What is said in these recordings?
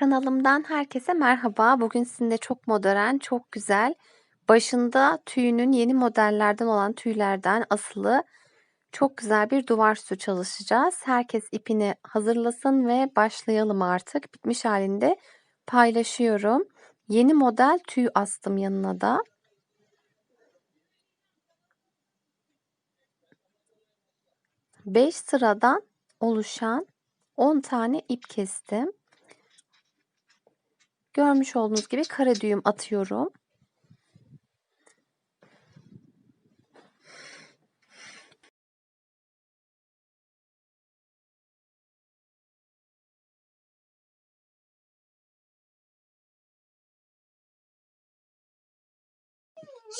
Kanalımdan herkese merhaba. Bugün sizinle çok modern, çok güzel, başında tüyünün yeni modellerden olan tüylerden asılı çok güzel bir duvar süsü çalışacağız. Herkes ipini hazırlasın ve başlayalım artık. Bitmiş halinde paylaşıyorum. Yeni model tüy astım yanına da. Beş sıradan oluşan 10 tane ip kestim. Görmüş olduğunuz gibi kare düğüm atıyorum.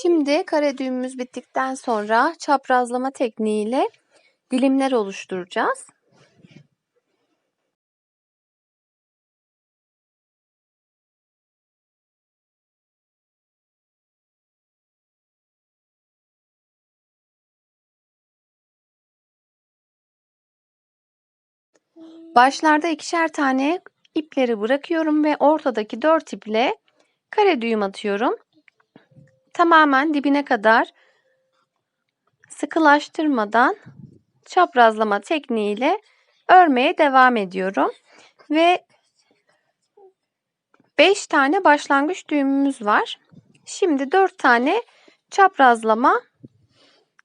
Şimdi kare düğümümüz bittikten sonra çaprazlama tekniğiyle dilimler oluşturacağız. Başlarda ikişer tane ipleri bırakıyorum ve ortadaki dört iple kare düğüm atıyorum. Tamamen dibine kadar sıkılaştırmadan çaprazlama tekniğiyle örmeye devam ediyorum. Ve 5 tane başlangıç düğümümüz var. Şimdi 4 tane çaprazlama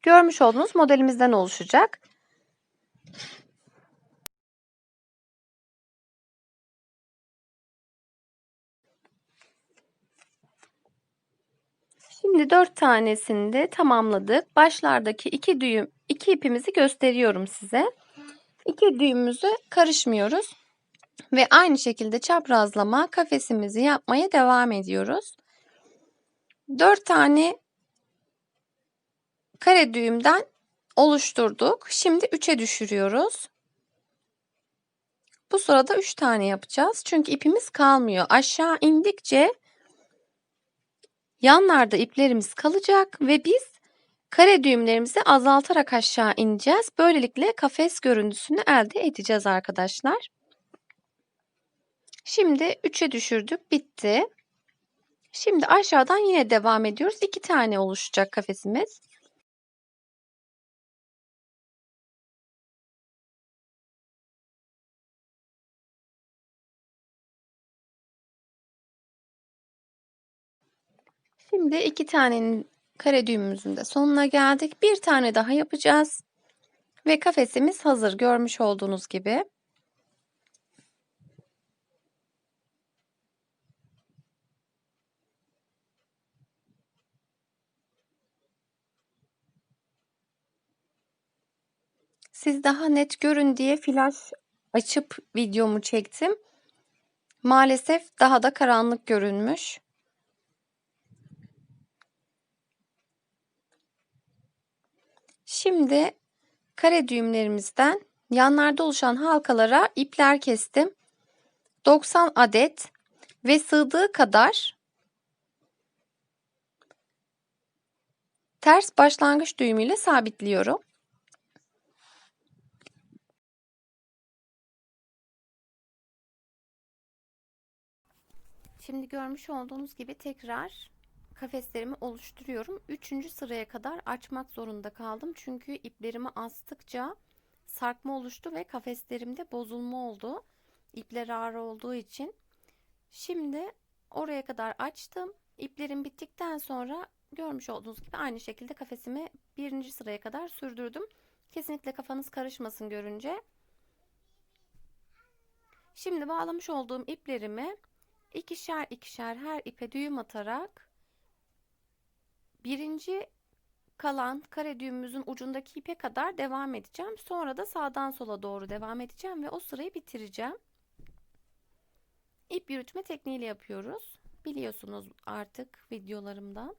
görmüş olduğunuz modelimizden oluşacak. Şimdi 4 tanesini de tamamladık. Başlardaki iki düğüm, iki ipimizi gösteriyorum size. İki düğümümüzü karışmıyoruz. Ve aynı şekilde çaprazlama kafesimizi yapmaya devam ediyoruz. 4 tane kare düğümden oluşturduk. Şimdi 3'e düşürüyoruz. Bu sırada 3 tane yapacağız. Çünkü ipimiz kalmıyor. Aşağı indikçe yanlarda iplerimiz kalacak ve biz kare düğümlerimizi azaltarak aşağı ineceğiz. Böylelikle kafes görüntüsünü elde edeceğiz arkadaşlar. Şimdi 3'e düşürdük. Bitti. Şimdi aşağıdan yine devam ediyoruz. 2 tane oluşacak kafesimiz. Şimdi iki tanenin kare düğümümüzün de sonuna geldik. Bir tane daha yapacağız. Ve kafesimiz hazır görmüş olduğunuz gibi. Siz daha net görün diye flash açıp videomu çektim. Maalesef daha da karanlık görünmüş. Şimdi kare düğümlerimizden yanlarda oluşan halkalara ipler kestim. 90 adet ve sığdığı kadar ters başlangıç düğümüyle sabitliyorum. Şimdi görmüş olduğunuz gibi tekrar kafeslerimi oluşturuyorum. Üçüncü sıraya kadar açmak zorunda kaldım. Çünkü iplerimi astıkça sarkma oluştu ve kafeslerimde bozulma oldu. İpler ağır olduğu için. Şimdi oraya kadar açtım. İplerim bittikten sonra görmüş olduğunuz gibi aynı şekilde kafesimi birinci sıraya kadar sürdürdüm. Kesinlikle kafanız karışmasın görünce. Şimdi bağlamış olduğum iplerimi ikişer ikişer her ipe düğüm atarak birinci kalan kare düğümümüzün ucundaki ipe kadar devam edeceğim. Sonra da sağdan sola doğru devam edeceğim ve o sırayı bitireceğim. İp yürütme tekniğiyle yapıyoruz. Biliyorsunuz artık videolarımdan.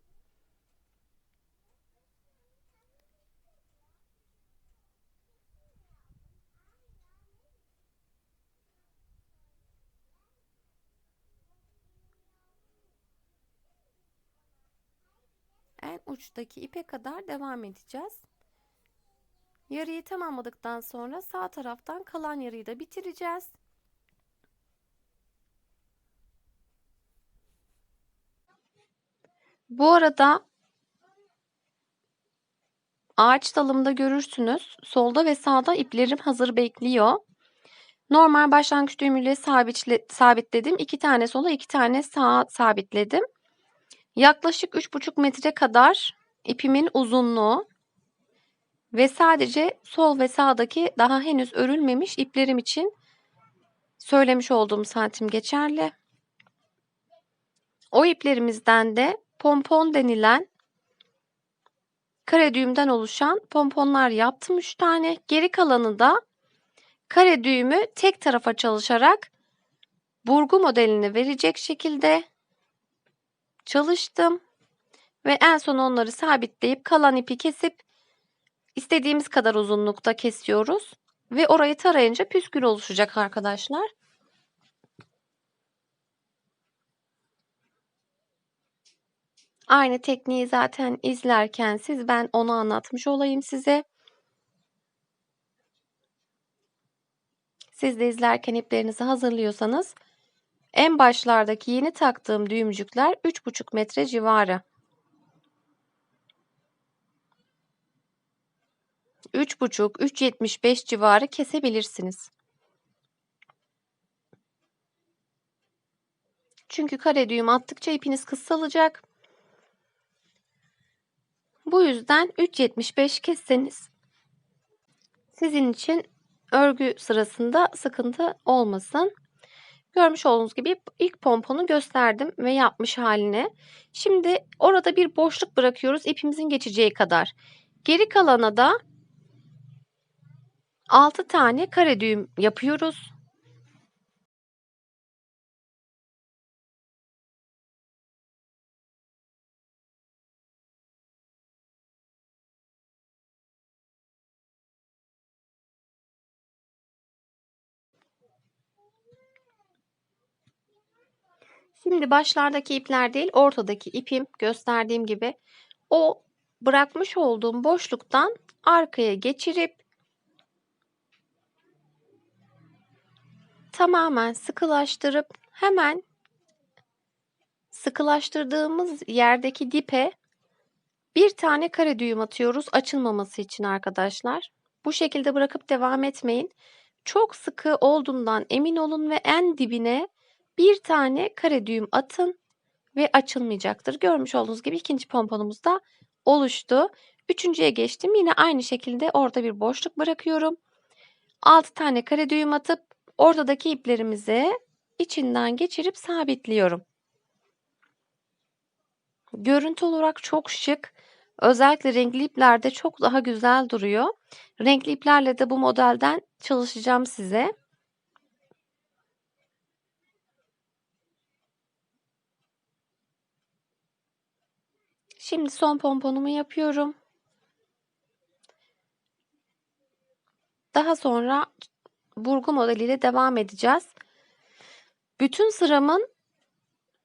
en uçtaki ipe kadar devam edeceğiz. Yarıyı tamamladıktan sonra sağ taraftan kalan yarıyı da bitireceğiz. Bu arada ağaç dalımda görürsünüz. Solda ve sağda iplerim hazır bekliyor. Normal başlangıç düğümüyle sabitledim. İki tane sola iki tane sağa sabitledim. Yaklaşık 3,5 metre kadar ipimin uzunluğu ve sadece sol ve sağdaki daha henüz örülmemiş iplerim için söylemiş olduğum santim geçerli. O iplerimizden de pompon denilen kare düğümden oluşan pomponlar yaptım 3 tane. Geri kalanı da kare düğümü tek tarafa çalışarak burgu modelini verecek şekilde çalıştım. Ve en son onları sabitleyip kalan ipi kesip istediğimiz kadar uzunlukta kesiyoruz. Ve orayı tarayınca püskül oluşacak arkadaşlar. Aynı tekniği zaten izlerken siz ben onu anlatmış olayım size. Siz de izlerken iplerinizi hazırlıyorsanız en başlardaki yeni taktığım düğümcükler 3,5 metre civarı. 3,5-3,75 civarı kesebilirsiniz. Çünkü kare düğüm attıkça ipiniz kısalacak. Bu yüzden 3.75 kesseniz sizin için örgü sırasında sıkıntı olmasın. Görmüş olduğunuz gibi ilk pomponu gösterdim ve yapmış haline. Şimdi orada bir boşluk bırakıyoruz ipimizin geçeceği kadar. Geri kalana da 6 tane kare düğüm yapıyoruz. Şimdi başlardaki ipler değil ortadaki ipim gösterdiğim gibi o bırakmış olduğum boşluktan arkaya geçirip tamamen sıkılaştırıp hemen sıkılaştırdığımız yerdeki dipe bir tane kare düğüm atıyoruz açılmaması için arkadaşlar. Bu şekilde bırakıp devam etmeyin. Çok sıkı olduğundan emin olun ve en dibine bir tane kare düğüm atın ve açılmayacaktır. Görmüş olduğunuz gibi ikinci pomponumuz da oluştu. Üçüncüye geçtim. Yine aynı şekilde orada bir boşluk bırakıyorum. 6 tane kare düğüm atıp ortadaki iplerimizi içinden geçirip sabitliyorum. Görüntü olarak çok şık. Özellikle renkli iplerde çok daha güzel duruyor. Renkli iplerle de bu modelden çalışacağım size. Şimdi son pomponumu yapıyorum. Daha sonra burgu modeliyle devam edeceğiz. Bütün sıramın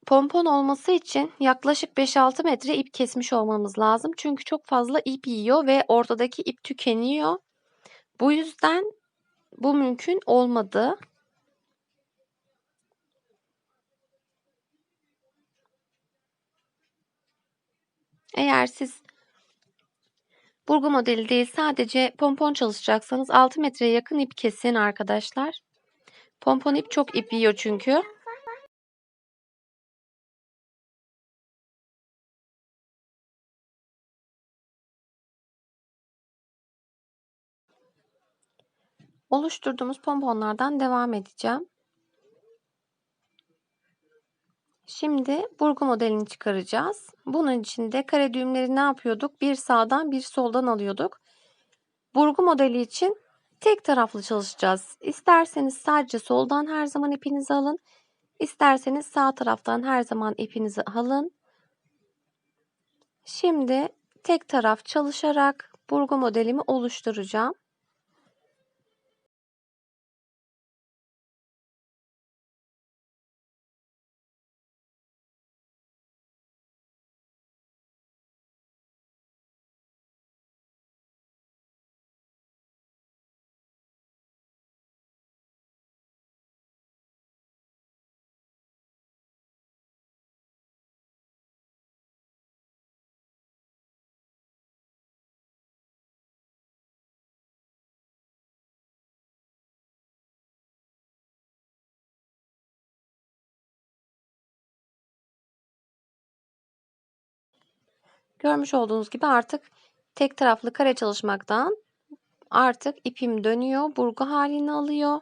pompon olması için yaklaşık 5-6 metre ip kesmiş olmamız lazım. Çünkü çok fazla ip yiyor ve ortadaki ip tükeniyor. Bu yüzden bu mümkün olmadı. Eğer siz burgu modeli değil sadece pompon çalışacaksanız 6 metreye yakın ip kesin arkadaşlar. Pompon ip çok ip yiyor çünkü. Oluşturduğumuz pomponlardan devam edeceğim. Şimdi burgu modelini çıkaracağız. Bunun için de kare düğümleri ne yapıyorduk? Bir sağdan bir soldan alıyorduk. Burgu modeli için tek taraflı çalışacağız. İsterseniz sadece soldan her zaman ipinizi alın. İsterseniz sağ taraftan her zaman ipinizi alın. Şimdi tek taraf çalışarak burgu modelimi oluşturacağım. Görmüş olduğunuz gibi artık tek taraflı kare çalışmaktan artık ipim dönüyor, burgu halini alıyor.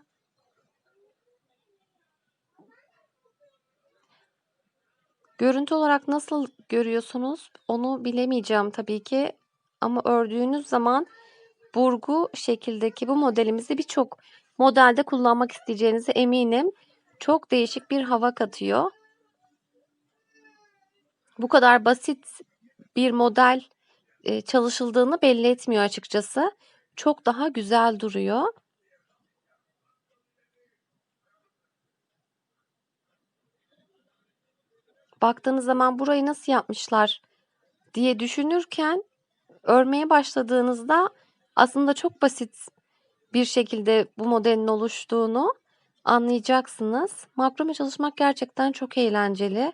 Görüntü olarak nasıl görüyorsunuz onu bilemeyeceğim tabii ki. Ama ördüğünüz zaman burgu şekildeki bu modelimizi birçok modelde kullanmak isteyeceğinize eminim. Çok değişik bir hava katıyor. Bu kadar basit bir model e, çalışıldığını belli etmiyor açıkçası. Çok daha güzel duruyor. Baktığınız zaman burayı nasıl yapmışlar diye düşünürken örmeye başladığınızda aslında çok basit bir şekilde bu modelin oluştuğunu anlayacaksınız. Makrome çalışmak gerçekten çok eğlenceli.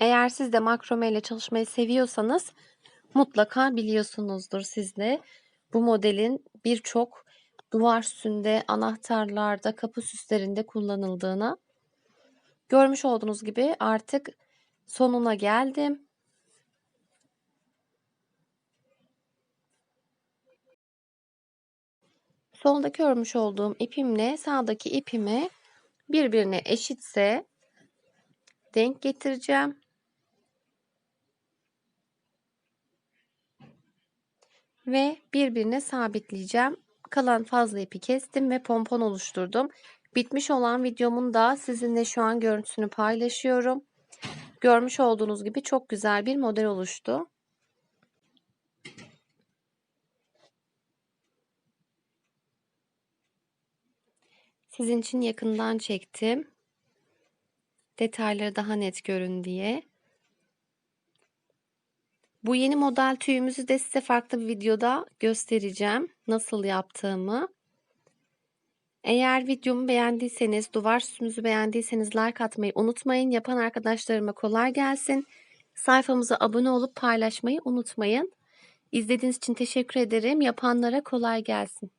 Eğer siz de makrome ile çalışmayı seviyorsanız mutlaka biliyorsunuzdur siz de bu modelin birçok duvar süsünde, anahtarlarda, kapı süslerinde kullanıldığını. Görmüş olduğunuz gibi artık sonuna geldim. Soldaki örmüş olduğum ipimle sağdaki ipimi birbirine eşitse denk getireceğim. Ve birbirine sabitleyeceğim. Kalan fazla ipi kestim ve pompon oluşturdum. Bitmiş olan videomun da sizinle şu an görüntüsünü paylaşıyorum. Görmüş olduğunuz gibi çok güzel bir model oluştu. Sizin için yakından çektim. Detayları daha net görün diye. Bu yeni model tüyümüzü de size farklı bir videoda göstereceğim. Nasıl yaptığımı. Eğer videomu beğendiyseniz, duvar süsümüzü beğendiyseniz like atmayı unutmayın. Yapan arkadaşlarıma kolay gelsin. Sayfamıza abone olup paylaşmayı unutmayın. İzlediğiniz için teşekkür ederim. Yapanlara kolay gelsin.